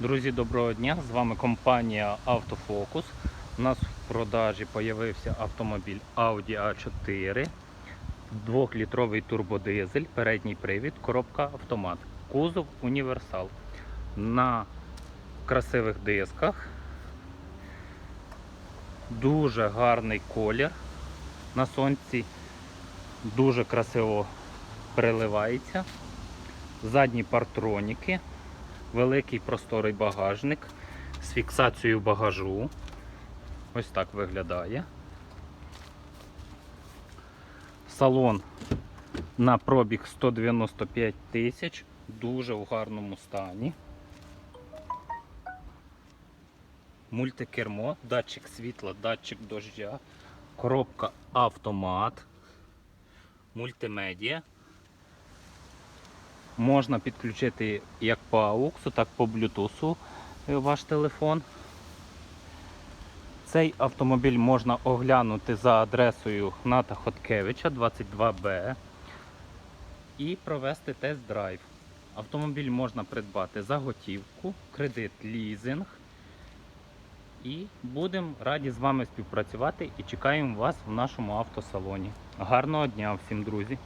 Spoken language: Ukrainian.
Друзі, доброго дня! З вами компанія Автофокус. У нас в продажі з'явився автомобіль Audi A4, 2-літровий турбодизель, передній привід, коробка автомат, кузов універсал. На красивих дисках. Дуже гарний колір. На сонці дуже красиво переливається. Задні партроніки великий просторий багажник з фіксацією багажу. Ось так виглядає. Салон на пробіг 195 тисяч, дуже в гарному стані. Мультикермо, датчик світла, датчик дождя, коробка автомат, мультимедіа. Можна підключити як по AUX, так по Bluetooth е, ваш телефон. Цей автомобіль можна оглянути за адресою Ната Хоткевича 22Б і провести тест-драйв. Автомобіль можна придбати за готівку, кредит, лізинг. І будемо раді з вами співпрацювати і чекаємо вас в нашому автосалоні. Гарного дня всім, друзі!